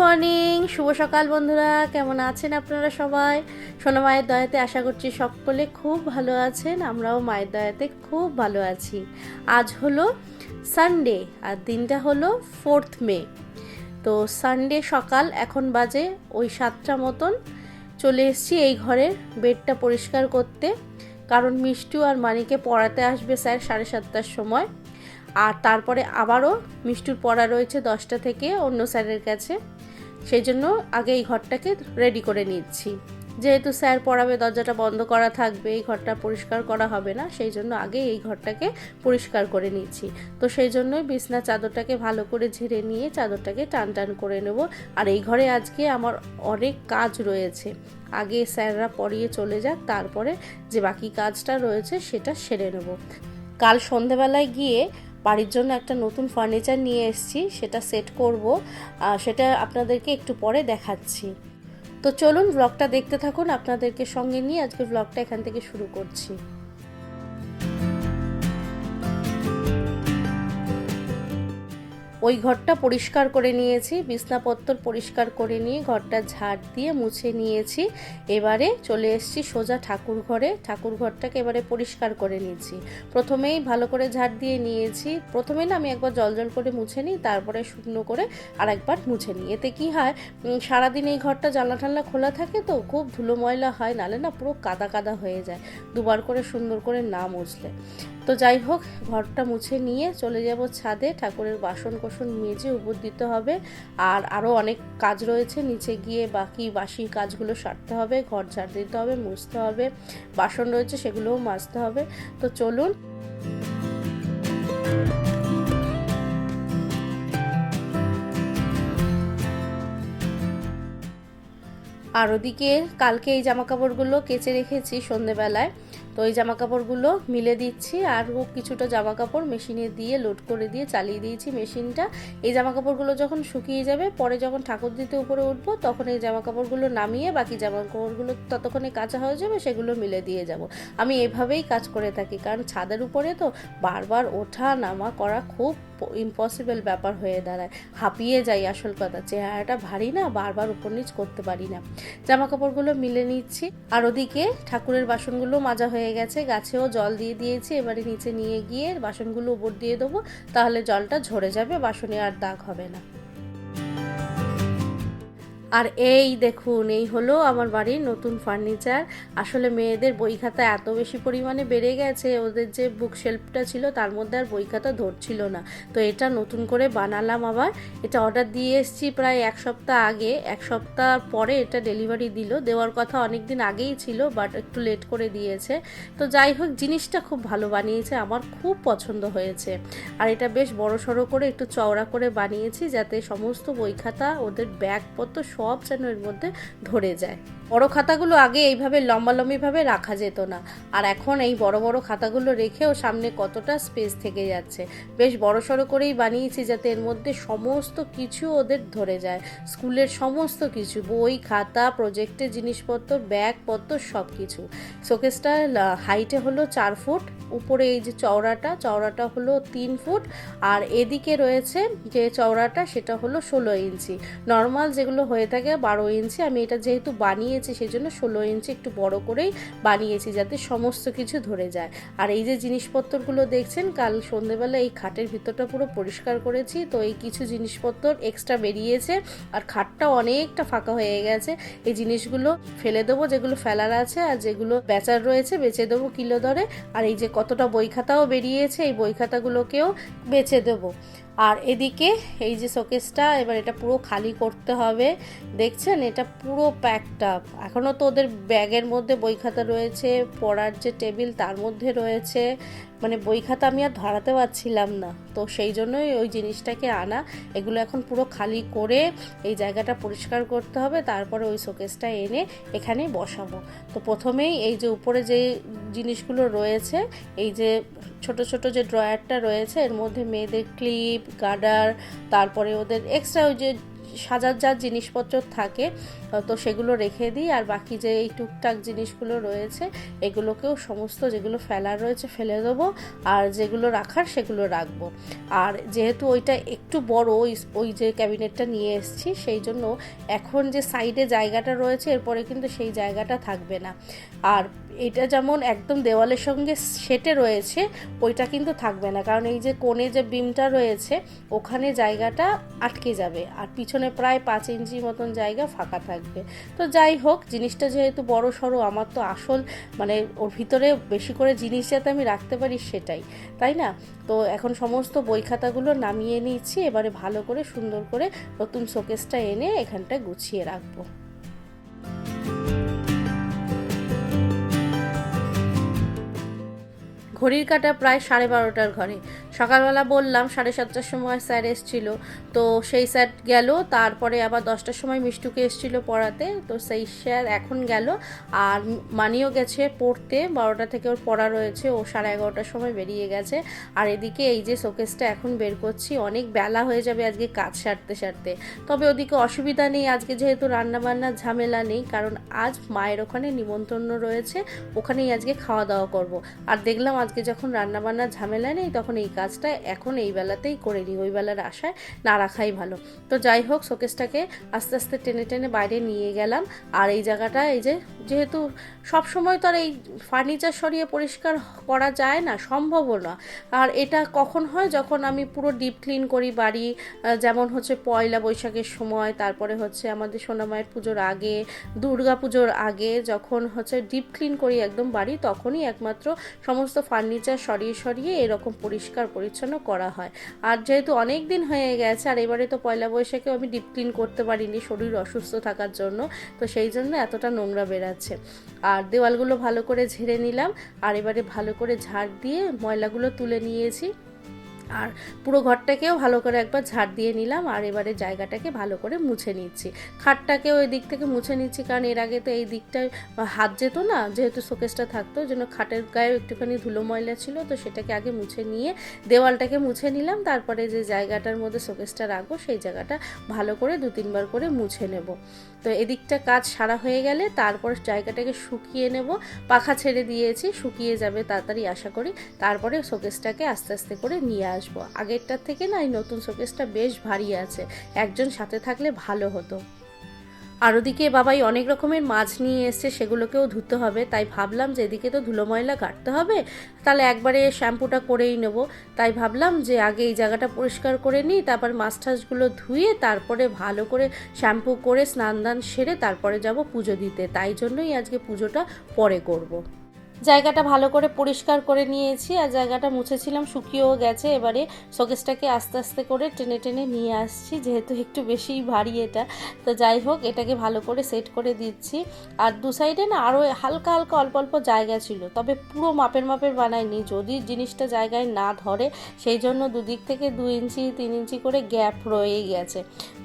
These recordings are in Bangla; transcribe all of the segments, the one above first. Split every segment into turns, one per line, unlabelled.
মর্নিং, শুভ সকাল বন্ধুরা। কেমন আছেন আপনারা সবাই? সোনা মায়ের দয়াতে আশা করছি সকলে খুব ভালো আছেন, আমরাও মায়ের দয়াতে খুব ভালো আছি। আজ হলো সানডে আর দিনটা হলো ফোর্থ মে তো সানডে সকাল, এখন বাজে ওই সাতটা মতন। চলে এসেছি এই ঘরের বেডটা পরিষ্কার করতে, কারণ মিষ্টু আর মানিকে পড়াতে আসবে স্যার সাড়ে সাতটার সময়। আর তারপরে আবারও মিষ্টুর পড়া রয়েছে দশটা থেকে অন্য স্যারের কাছে। সেই জন্য আগে এই ঘরটাকে রেডি করে নিচ্ছি। যেহেতু স্যার পড়াবে, দরজাটা বন্ধ করা থাকবে, এই ঘরটা পরিষ্কার করা হবে না, সেই জন্য আগে এই ঘরটাকে পরিষ্কার করে নিচ্ছি। তো সেই জন্যই বিছনা চাদরটাকে ভালো করে ঝেড়ে নিয়ে চাদরটাকে টান টান করে নেব। আর এই ঘরে আজকে আমার অনেক কাজ রয়েছে। আগে স্যাররা পড়িয়ে চলে যাক, তারপরে যে বাকি কাজটা রয়েছে সেটা সেরে নেব। কাল সন্ধেবেলায় গিয়ে বাড়ির জন্য একটা নতুন ফার্নিচার নিয়ে এসেছি, সেটা সেট করব সেটা আপনাদেরকে একটু পরে দেখাচ্ছি। তো চলুন ব্লগটা দেখতে থাকুন, আপনাদেরকে সঙ্গে নিয়ে আজকে ব্লগটা এখান থেকে শুরু করছি। ওই ঘরটা পরিষ্কার করে নিয়েছি, বিছনাপত্তর পরিষ্কার করে নিয়ে ঘরটা ঝাড় দিয়ে মুছে নিয়েছি। এবারে চলে এসেছি সোজা ঠাকুর ঘরে। ঠাকুর ঘরটাকে এবারে পরিষ্কার করে নিয়েছি। প্রথমেই ভালো করে ঝাড় দিয়ে নিয়েছি। প্রথমে না আমি একবার জল জল করে মুছে নিই, তারপরে শুকনো করে আর একবার মুছে নিই। এতে কি হয় সারাদিন এই ঘরটা জানলা টানলা খোলা থাকে তো, খুব ধুলো ময়লা হয়, নালে না পুরো কাদা কাদা হয়ে যায়। দুবার করে সুন্দর করে না মুছলে। তো যাই হোক, ঘরটা মুছে নিয়ে চলে যাব ছাদে। ঠাকুরের বাসন কোসন মেজে উপর দিতে হবে। আর আরও অনেক কাজ রয়েছে, নিচে গিয়ে বাকি বাসি কাজগুলো সারতে হবে, ঘর ঝাড় দিতে হবে, মুছতে হবে, বাসন রয়েছে সেগুলোও মাজতে হবে। তো চলুন। আর ওদিকে কালকে এই জামা কাপড়গুলো কেচে রেখেছি সন্ধেবেলায়। তো এই জামা কাপড়গুলো মিলে দিচ্ছি আর কিছুটা জামা কাপড় মেশিনে দিয়ে লোড করে দিয়ে চালিয়ে দিয়েছি মেশিনটা। এই জামা কাপড়গুলো যখন শুকিয়ে যাবে, পরে যখন ঠাকুর দিতে উপরে উঠবো, তখন এই জামা কাপড়গুলো নামিয়ে বাকি জামা কাপড়গুলো ততক্ষণে কাঁচা হয়ে যাবে, সেগুলো মিলে দিয়ে যাব। আমি এভাবেই কাজ করে থাকি, কারণ ছাদের উপরে তো বারবার ওঠা নামা করা খুব ইম্পসিবল ব্যাপার হয়ে দাঁড়ায়। হাঁপিয়ে যাই আসল কথা, চেহারাটা ভারী না, বারবার উপর নিচ করতে পারি না। জামা কাপড়গুলো মিলে নিচ্ছি। আর ওদিকে ঠাকুরের বাসনগুলো মাজা হয়ে গেছে, গাছেও জল দিয়ে দিয়েছি, এবারে নিচে নিয়ে গিয়ে বাসনগুলো উপর দিয়ে দেবো, তাহলে জলটা ঝরে যাবে, বাসনে আর দাগ হবে না। আর এই দেখুন, এই হলো আমার বাড়ির নতুন ফার্নিচার আসলে মেয়েদের বই খাতা এত বেশি পরিমাণে বেড়ে গেছে, ওদের যে বুক শেলফটা ছিল তার মধ্যে আর বই খাতা ধরছিল না। তো এটা নতুন করে বানালাম আবার। এটা অর্ডার দিয়ে এসেছি প্রায় এক সপ্তাহ আগে। এক সপ্তাহ পরে এটা ডেলিভারি দিল। দেওয়ার কথা অনেক দিন আগেই ছিল বাট একটু লেট করে দিয়েছে। তো যাই হোক, জিনিসটা খুব ভালো বানিয়েছে, আমার খুব পছন্দ হয়েছে। আর এটা বেশ বড় সড়ো করে একটু চওড়া করে বানিয়েছি, যাতে সমস্ত বই খাতা ওদের ব্যাগপত্র সব যেন এর মধ্যে ধরে যায়। বড় খাতাগুলো আগে এইভাবে লম্বালম্বিভাবে রাখা যেত না। আর এখন এই বড় বড় খাতাগুলো রেখেও সামনে কতটা স্পেস থেকে যাচ্ছে। বেশ বড় সড়ো করেই বানিয়েছি যাতে এর মধ্যে সমস্ত কিছু ওদের ধরে যায়। স্কুলের সমস্ত কিছু, বই, খাতা, প্রজেক্টের জিনিসপত্র, ব্যাগপত্র সব কিছু শোকেসটা হাইটে হলো চার ফুট, উপরে এই যে চওড়াটা চওড়াটা হলো তিন ফুট, আর এদিকে রয়েছে যে চওড়াটা সেটা হলো ষোলো ইঞ্চি। নর্মাল যেগুলো হয়ে থাকে বারো ইঞ্চি, আমি এটা যেহেতু বানিয়েছি, সেজন্য ষোলো ইঞ্চি একটু বড় করেই বানিয়েছি যাতে সমস্ত কিছু ধরে যায়। আর এই যে জিনিসপত্রগুলো দেখছেন, কাল সন্ধেবেলা এই খাটের ভিতরটা পুরো পরিষ্কার করেছি, তো এই কিছু জিনিসপত্র এক্সট্রা বেরিয়েছে আর খাটটা অনেকটা ফাঁকা হয়ে গেছে। এই জিনিসগুলো ফেলে দেবো, যেগুলো ফেলার আছে আর যেগুলো বেচার রয়েছে বেচে দেবো কিলো দরে। আর এই যে কতটা বই খাতাও বেরিয়েছে, এই বই খাতাগুলোকেও বেচে দেবো। আর এদিকে এই যে শোকেসটা, এবার এটা পুরো খালি করতে হবে। দেখছেন? এটা পুরো প্যাকড আপ এখনও তো ওদের ব্যাগের মধ্যে বই খাতা রয়েছে, পড়ার যে টেবিল তার মধ্যে রয়েছে। মানে বই খাতা আমি আর ধরাতে পারছিলাম না। তো সেই জন্যই ওই জিনিসটাকে আনা। এগুলো এখন পুরো খালি করে এই জায়গাটা পরিষ্কার করতে হবে, তারপরে ওই শোকেসটা এনে এখানে বসাবো। তো প্রথমেই এই যে উপরে যে জিনিসগুলো রয়েছে, এই যে ছোট ছোট যে ড্রয়ারটা রয়েছে, এর মধ্যে মেয়েদের ক্লিপ গার্ডার তারপরে ওদের এক্সট্রা ওই যে সাজার যার জিনিসপত্র থাকে তো সেগুলো রেখে দিই। আর বাকি যে এই টুকটাক জিনিসগুলো রয়েছে, এগুলোকেও সমস্ত যেগুলো ফেলার রয়েছে ফেলে দেবো। আর যেগুলো রাখার সেগুলো রাখব। আর যেহেতু ওইটা একটু বড়, ওই যে ক্যাবিনেটটা নিয়ে এসেছি, সেই জন্য এখন যে সাইডে জায়গাটা রয়েছে, এরপরে কিন্তু সেই জায়গাটা থাকবে না। আর এটা যেমন একদম দেওয়ালের সঙ্গে সেটে রয়েছে, ওইটা কিন্তু থাকবে না। কারণ এই যে কোণে যে বিমটা রয়েছে, ওখানে জায়গাটা আটকে যাবে। আর পিছনে প্রায় পাঁচ ইঞ্চি মতন জায়গা ফাঁকা থাকবে। তো যাই হোক, জিনিসটা যেহেতু বড় সড়ো, আমার তো আসল মানে ওর ভিতরে বেশি করে জিনিস যাতে আমি রাখতে পারি সেটাই, তাই না? তো এখন সমস্ত বই খাতাগুলো নামিয়ে নিচ্ছি এবারে ভালো করে সুন্দর করে নতুন শোকেসটা এনে এখানটা গুছিয়ে রাখব। ঘড়ির কাটা প্রায় সাড়ে বারোটার ঘরে। সকালবেলা বললাম, সাড়ে সাতটার সময় স্যার এসছিল। তো সেই স্যার গেল, তারপরে আবার দশটার সময় মিষ্টুকে এসছিল পড়াতে। তো সেই স্যার এখন গেল, আর মানিও গেছে পড়তে। বারোটা থেকে ওর পড়া রয়েছে, ও সাড়ে এগারোটার সময় বেরিয়ে গেছে। আর এদিকে এই যে শোকেসটা এখন বের করছি, অনেক বেলা হয়ে যাবে আজকে কাজ সারতে সারতে। তবে ওদিকে অসুবিধা নেই, আজকে যেহেতু রান্নাবান্নার ঝামেলা নেই, কারণ আজ মায়ের ওখানে নিমন্ত্রণ রয়েছে, ওখানেই আজকে খাওয়া দাওয়া করব। আর দেখলাম আজকে যখন রান্নাবান্নার ঝামেলা নেই, তখন এই কাজটা এখন এই বেলাতেই করে নিই, ওই বেলার আশায় না রাখাই ভালো। তো যাই হোক শোকেসটাকে আস্তে আস্তে টেনে টেনে বাইরে নিয়ে গেলাম। আর এই জায়গাটা, এই যে যেহেতু সব সময় তো আর এই ফার্নিচার সরিয়ে পরিষ্কার করা যায় না, সম্ভবও না। আর এটা কখন হয়? যখন আমি পুরো ডিপ ক্লিন করি বাড়ি যেমন হচ্ছে পয়লা বৈশাখের সময়, তারপরে হচ্ছে আমাদের সোনামায়ের পুজোর আগে, দুর্গা পুজোর আগে যখন হচ্ছে ডিপ ক্লিন করি একদম বাড়ি, তখনই একমাত্র সমস্ত ফার্নিচার সরিয়ে সরিয়ে এরকম পরিষ্কার পরিচ্ছন্ন করা হয়। আর যেহেতু অনেক দিন হয়ে গেছে, আর এবারে তো পয়লা বৈশাখেও আমি ডিপ ক্লিন করতে পারিনি, শরীর অসুস্থ থাকার জন্য, তো সেই জন্য এতটা নোংরা বেরাচ্ছে আর দেওয়ালগুলো ভালো করে ঝেড়ে নিলাম, আর এবারে ভালো করে ঝাড় দিয়ে ময়লাগুলো তুলে নিয়েছি। আর পুরো ঘরটাকেও ভালো করে একবার ঝাড় দিয়ে নিলাম আর এবারে জায়গাটাকে ভালো করে মুছে নিচ্ছি। খাটটাকেও ওই দিক থেকে মুছে নিচ্ছি কারণ এর আগে তো এই দিকটায় হাত যেত না, যেহেতু শোকেসটা থাকতো জন্য খাটের গায়েও একটুখানি ধুলো ময়লা ছিল, তো সেটাকে আগে মুছে নিয়ে দেওয়ালটাকে মুছে নিলাম, তারপরে যে জায়গাটার মধ্যে শোকেসটা রাখব সেই জায়গাটা ভালো করে দু তিনবার করে মুছে নেব। তো এদিকটা কাজ সারা হয়ে গেলে তারপর জায়গাটাকে শুকিয়ে নেব। পাখা ছেড়ে দিয়েছি, শুকিয়ে যাবে তাড়াতাড়ি আশা করি। তারপরে শোকেসটাকে আস্তে আস্তে করে নিয়ে আসব। আগেরটার থেকে না এই নতুন শোকেসটা বেশ ভারী আছে। একজন সাথে থাকলে ভালো হতো। আর ওদিকে বাবাই অনেক রকমের মাছ নিয়ে এসছে, সেগুলোকেও ধুতে হবে। তাই ভাবলাম যে এদিকে তো ধুলো ময়লা কাটতে হবে, তাহলে একবারে শ্যাম্পুটা করেই নেব। তাই ভাবলাম যে আগে এই জায়গাটা পরিষ্কার করে নিই, তারপর মাছ টাছগুলো ধুয়ে তারপরে ভালো করে শ্যাম্পু করে স্নান দান সেরে তারপরে যাব পুজো দিতে। তাই জন্যই আজকে পুজোটা পরে করব। জায়গাটা ভালো করে পরিষ্কার করে নিয়েছি আর জায়গাটা মুছেছিলাম, শুকিয়েও গেছে। এবারে শোকেসটাকে আস্তে আস্তে করে টেনে টেনে নিয়ে আসছি, যেহেতু একটু বেশিই ভারী এটা। তো যাই হোক, এটাকে ভালো করে সেট করে দিচ্ছি। আর দু সাইডে না আরও হালকা হালকা অল্প অল্প জায়গা ছিল, তবে পুরো মাপের মাপের বানাইনি। যদি জিনিসটা জায়গায় না ধরে, সেই জন্য দুদিক থেকে দু ইঞ্চি, তিন ইঞ্চি করে গ্যাপ রয়েই গেছে।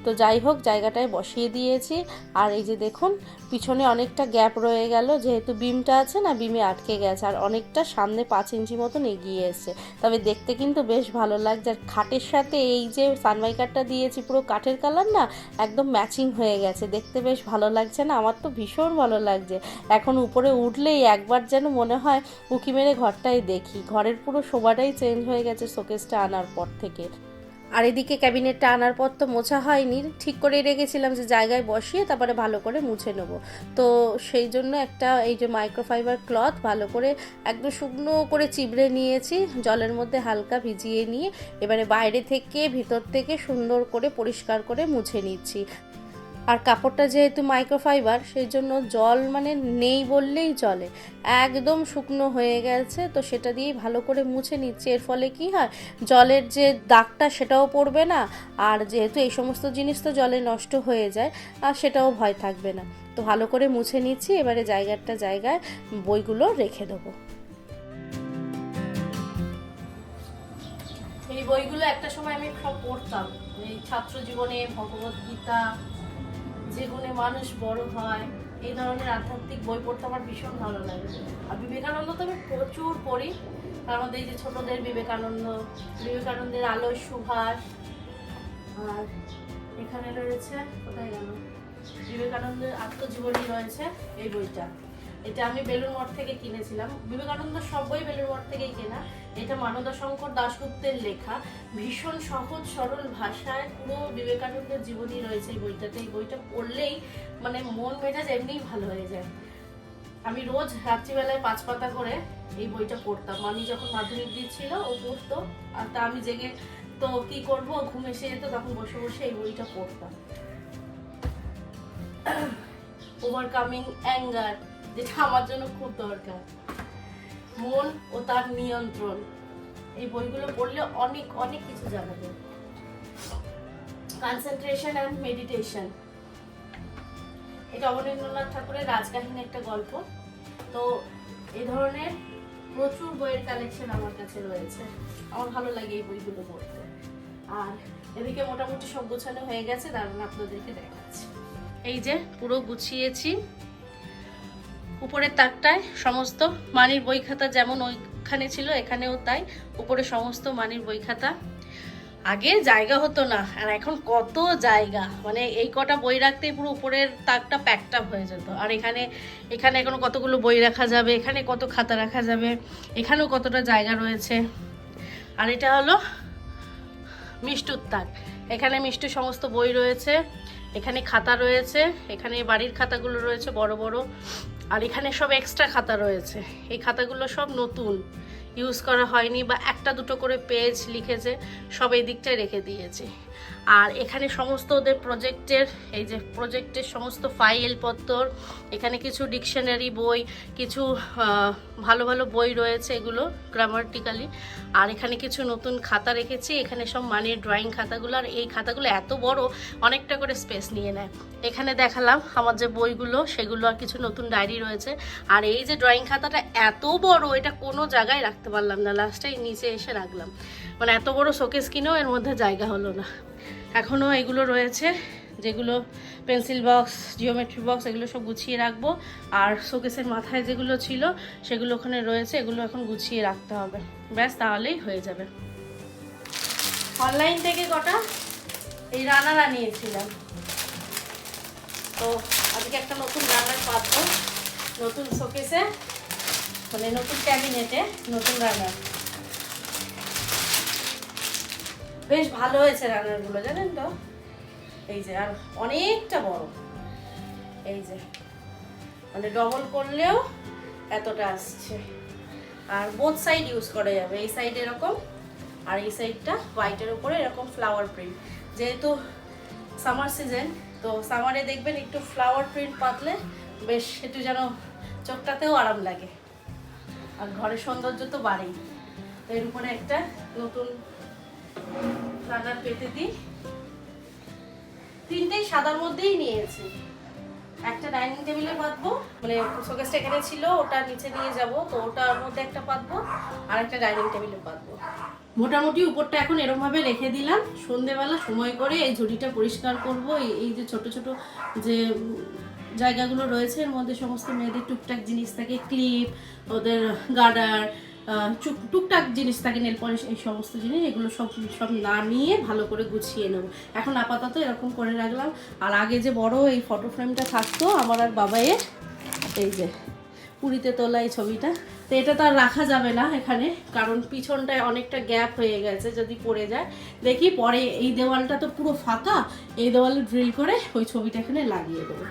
তো যাই হোক, জায়গাটায় বসিয়ে দিয়েছি। আর এই যে দেখুন, পিছনে অনেকটা গ্যাপ রয়ে গেল। যেহেতু বিমটা আছে না, বিমে আটকে গেছে আর অনেকটা সামনে পাঁচ ইঞ্চি মতন এগিয়ে এসছে। তবে দেখতে কিন্তু বেশ ভালো লাগছে। আর খাটের সাথে এই যে সানমাইকারটা দিয়েছি, পুরো কাঠের কালার না একদম ম্যাচিং হয়ে গেছে। দেখতে বেশ ভালো লাগছে না? আমার তো ভীষণ ভালো লাগছে। এখন উপরে উঠলেই একবার যেন মনে হয় উকি মেরে ঘরটাই দেখি। ঘরের পুরো শোভাটাই চেঞ্জ হয়ে গেছে শোকেসটা আনার পর থেকে। আর এদিকে ক্যাবিনেটটা আনার পর তো মোছা হয়নি। ঠিক করে রেখেছিলাম যে জায়গায় বসিয়ে তারপরে ভালো করে মুছে নেব। তো সেই জন্য একটা এই যে মাইক্রোফাইবার ক্লথ ভালো করে একদম শুকনো করে চিবড়ে নিয়েছি, জলের মধ্যে হালকা ভিজিয়ে নিয়ে এবারে বাইরে থেকে, ভিতর থেকে সুন্দর করে পরিষ্কার করে মুছে নিচ্ছি। আর কাপড়টা যেহেতু মাইক্রোফাইবার সেই জন্য জল মানে নেই বললেই চলে। একদম শুকনো হয়ে গেছে, তো সেটা দিয়েই ভালো করে মুছে নিচ্ছি। এর ফলে কি হয়, জলের যে দাগটা সেটাও পড়বে না, আর যেহেতু এই সমস্ত জিনিস তো জলে নষ্ট হয়ে যায়, আর সেটাও ভয় থাকবে না। তো ভালো করে মুছে নিচ্ছি, এবারে জায়গাটা জায়গায় বইগুলো রেখে দেবো। এই বইগুলো একটা সময় আমি সব পড়তাম। এই ছাত্র জীবনে ভগবত গীতা যে গুণে মানুষ বড় হয়, এই ধরনের আধ্যাত্মিক বই পড়তে আমার ভীষণ ভালো লাগে। আর বিবেকানন্দ তো আমি প্রচুর পড়ি। তার মধ্যে এই যে ছোটদের বিবেকানন্দ, বিবেকানন্দের আলোয় সুভাষ, আর এখানে রয়েছে, কোথায় গেল? বিবেকানন্দের আত্মজীবনী রয়েছে এই বইটা। এটা আমি বেলুর মঠ থেকে কিনেছিলাম। বিবেকানন্দ সব বই বেলুর মঠ থেকেই কেনা। এটা মানদা শঙ্কর দাশগুপ্তের লেখা। ভীষণ সহজ, সরল ভাষায় পুরো বিবেকানন্দের জীবনী রয়েছে এই বইটাতে। এই বইটা পড়লেই মানে মন মেজাজ এমনিই ভালো হয়ে যায়। আমি রোজ রাত্রিবেলায় পাঁচ পাতা করে এই বইটা পড়তাম। মামি যখন মাধ্যমিক দিচ্ছিল, ও পড়তো। আর তা আমি জেগে তো কি করব, ঘুম এসে যেত, তখন বসে বসে এই বইটা পড়তাম। ওভারকামিং অ্যাঙ্গার যেটা আমার জন্য খুব দরকার। মন ও তার নিয়ন্ত্রণ। এই বইগুলো পড়লে অনেক অনেক কিছু জানা যায়। কনসেন্ট্রেশন অ্যান্ড মেডিটেশন এটা অবনীন্দ্রনাথ ঠাকুরের রাজকাহিনী একটা গল্প। তো এই ধরনের প্রচুর বইয়ের কালেকশন আমার কাছে রয়েছে। আমার ভালো লাগে এই বইগুলো পড়তে। আর এদিকে মোটামুটি সব গোছানো হয়ে গেছে দাঁড়ান আপনাদেরকে দেখাচ্ছি। এই যে পুরো গুছিয়েছি। উপরের তাকটায় সমস্ত মানির বই খাতা যেমন ওইখানে ছিল, এখানেও তাই। উপরে সমস্ত মানির বই খাতা। আগে জায়গা হতো না, আর এখন কত জায়গা। মানে এই কটা বই রাখতেই পুরো উপরের তাকটা প্যাকড আপ হয়ে যেত। আর এখানে এখানে এখন কতগুলো বই রাখা যাবে, এখানে কত খাতা রাখা যাবে, এখানেও কতটা জায়গা রয়েছে। আর এটা হলো মিষ্টুর তাক। এখানে মিষ্টুর সমস্ত বই রয়েছে, এখানে খাতা রয়েছে, এখানে বাড়ির খাতাগুলো রয়েছে বড় বড়। আর এখানে সব এক্সট্রা খাতা রয়েছে। এই খাতাগুলো সব নতুন। ইউজ করা হয়নি বা একটা দুটো করে পেজ লিখেছে, সব এই দিকটায় রেখে দিয়েছে। আর এখানে সমস্ত ওদের প্রজেক্টের এই যে প্রজেক্টের সমস্ত ফাইল পত্র এখানে কিছু ডিকশনারি বই, কিছু ভালো ভালো বই রয়েছে এগুলো গ্রামাটিক্যালি আর এখানে কিছু নতুন খাতা রেখেছি, এখানে সব মানির ড্রয়িং খাতাগুলো। আর এই খাতাগুলো এত বড়, অনেকটা করে স্পেস নিয়ে নেয়। এখানে দেখালাম আমার যে বইগুলো, সেগুলো আর কিছু নতুন ডায়েরি রয়েছে। আর এই যে ড্রয়িং খাতাটা এত বড়, এটা কোনো জায়গায় রাখতে পারলাম না। লাস্টে নিচে এসে রাখলাম। মানে এত বড় শোকেস কিনেও এর মধ্যে জায়গা হলো না। এখনও এগুলো রয়েছে, যেগুলো পেন্সিল বক্স, জিওমেট্রি বক্স, এগুলো সব গুছিয়ে রাখব। আর শোকেসের মাথায় যেগুলো ছিল, সেগুলো ওখানে রয়েছে, এগুলো এখন গুছিয়ে রাখতে হবে। ব্যাস, তাহলেই হয়ে যাবে। অনলাইন থেকে কটা? এই রানারা নিয়েছিলাম। তো আজকে একটা নতুন রানার পাত্র নতুন শোকেসে মানে নতুন ক্যাবিনেটে নতুন রান্নার বেশ ভালো হয়েছে রান্নারগুলো জানেন তো? এই যে, আর অনেকটা বড়। এই যে মানে ডবল করলেও এতটা আসছে। আর বোথ সাইড ইউজ করা যাবে। এই সাইড এরকম, আর এই সাইডটা হোয়াইটের উপরে এরকম ফ্লাওয়ার প্রিন্ট যেহেতু সামার সিজন তো সামারে দেখবেন একটু ফ্লাওয়ার প্রিন্ট পাতলে বেশ একটু যেন চোখটাতেও আরাম লাগে। আর ঘরের সৌন্দর্য তো বাড়েই। তো এর উপরে একটা নতুন রান্নার পেতে দিই। তিনটেই সাদার মধ্যেই নিয়েছি। একটা ডাইনিং টেবিলে পাতবো মানে শোকেসটা এখানে ছিল, ওটা নিচে নিয়ে যাব, তো ওটার মধ্যে একটা পাতবো, আর একটা ডাইনিং টেবিলে পাতবো। মোটামুটি উপরটা এখন এরকম ভাবে রেখে দিলাম। সন্ধেবেলা সময় করে এই ঝুড়িটা পরিষ্কার করব। এই যে ছোট ছোট যে জায়গাগুলো রয়েছে, এর মধ্যে সমস্ত মেয়েদের টুকটাক জিনিস থাকে, ক্লিপ, ওদের গার্ডার টুকটাক জিনিস থাকে নেল পলিশ এই সমস্ত জিনিস, এগুলো সব সব না নিয়ে ভালো করে গুছিয়ে নেব। এখন আপাতত এরকম করে রাখলাম। আর আগে যে বড় এই ফটো ফ্রেমটা থাকতো, আমার আর বাবাইয়ের এই যে পুরীতে তোলা এই ছবিটা, তো এটা তো আর রাখা যাবে না এখানে, কারণ পিছনটায় অনেকটা গ্যাপ হয়ে গেছে যদি পড়ে যায়। দেখি পরে এই দেওয়ালটা তো পুরো ফাঁকা, এই দেওয়ালে ড্রিল করে ওই ছবিটা এখানে লাগিয়ে দেবো।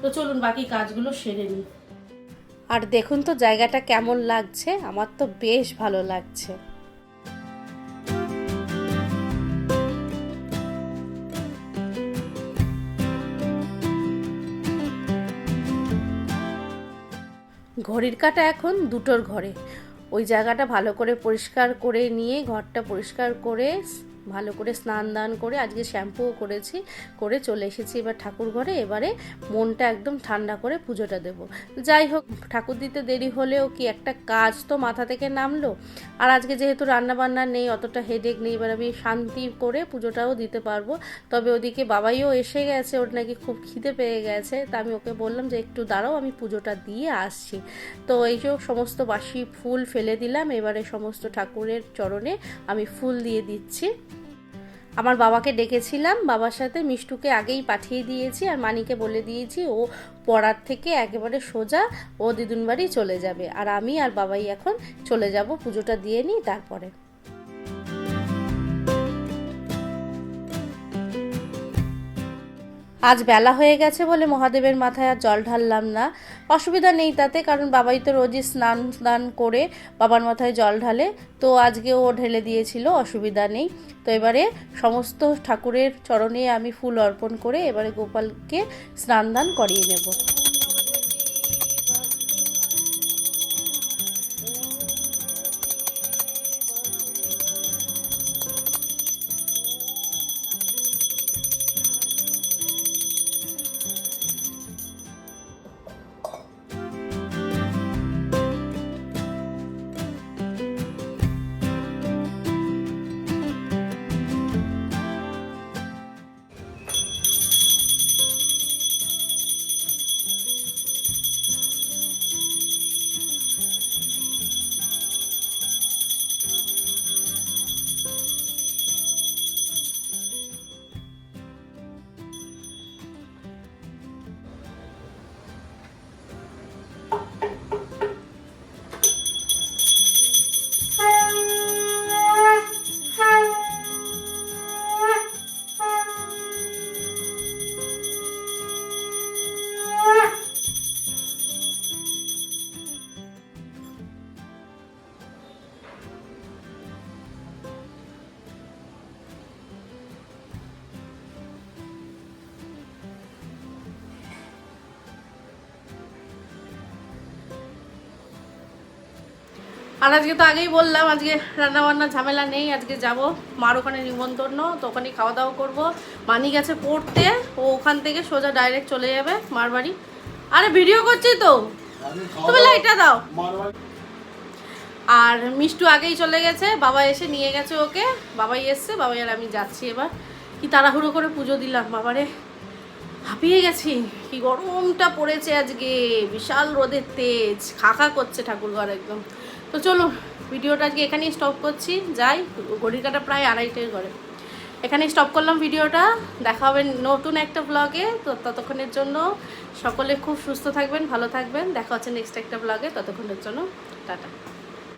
তো চলুন বাকি কাজগুলো সেরে নিই। আর দেখুন তো জায়গাটা কেমন লাগছে, আমার তো বেশ ভালো লাগছে। ঘড়ির কাটা এখন দুটোর ঘরে। ওই জায়গাটা ভালো করে পরিষ্কার করে নিয়ে, ঘরটা পরিষ্কার করে ভালো করে স্নান দান করে আজকে শ্যাম্পুও করেছি, করে চলে এসেছি এবার ঠাকুর ঘরে। এবারে মনটা একদম ঠান্ডা করে পুজোটা দেব। যাই হোক, ঠাকুর দিতে দেরি হলেও কি একটা কাজ তো মাথা থেকে নামলো? আর আজকে যেহেতু রান্না বান্না নেই, অতটা হেডেক নেই, এবার আমি শান্তি করে পুজোটাও দিতে পারব। তবে ওদিকে বাবাইও এসে গেছে, ওর নাকি খুব খিদে পেয়ে গেছে। তা আমি ওকে বললাম যে, একটু দাঁড়াও, আমি পুজোটা দিয়ে আসছি। তো এই যে সমস্ত বাসি ফুল ফেলে দিলাম, এবারে সমস্ত ঠাকুরের চরণে আমি ফুল দিয়ে দিচ্ছি। আমার বাবাকে ডেকেছিলাম, বাবার সাথে মিষ্টুকে আগেই পাঠিয়ে দিয়েছি আর মানিকে বলে দিয়েছি, ও পড়ার থেকে একেবারে সোজা, ও দিদুন চলে যাবে। আর আমি আর বাবাই এখন চলে যাব, পুজোটা দিয়ে নিই, তারপরে। আজ বেলা হয়ে গেছে বলে মহাদেবের মাথায় আর জল ঢাললাম না। অসুবিধা নেই তাতে, কারণ বাবাই তো রোজই স্নান স্নান করে বাবার মাথায় জল ঢালে, তো আজকে ও ঢেলে দিয়েছিল, অসুবিধা নেই। তো এবারে সমস্ত ঠাকুরের চরণে আমি ফুল অর্পণ করে এবারে গোপালকে স্নান দান করিয়ে নেব। আর আজকে তো আগেই বললাম আজকে রান্না বান্না ঝামেলা নেই আজকে যাব মার ওখানে নিমন্ত্রণ তো ওখানে খাওয়া দাওয়া করব। মানি গেছে পড়তে ও ওখান থেকে সোজা ডাইরেক্ট চলে যাবে মার বাড়ি। আরে ভিডিও করছি তো? তুমি লাইটটা দাও। আর মিষ্টু আগেই চলে গেছে বাবা এসে নিয়ে গেছে ওকে বাবাই এসছে বাবাই আর আমি যাচ্ছি এবার। কি তাড়াহুড়ো করে পুজো দিলাম বাবারে। হাঁপিয়ে গেছি কি গরমটা পড়েছে আজকে বিশাল রোদের তেজ খাখা করছে ঠাকুর ঘর একদম। তো চলো ভিডিওটা আজকে এখানেই স্টপ করছি। যাই, ঘড়ির কাটা প্রায় আড়াইটের ঘরে। এখানে স্টপ করলাম ভিডিওটা। দেখা হবে নতুন একটা ব্লগে তো ততক্ষণের জন্য সকলে খুব সুস্থ থাকবেন, ভালো থাকবেন। দেখা হচ্ছে নেক্সট একটা ব্লগে ততক্ষণের জন্য, টাটা।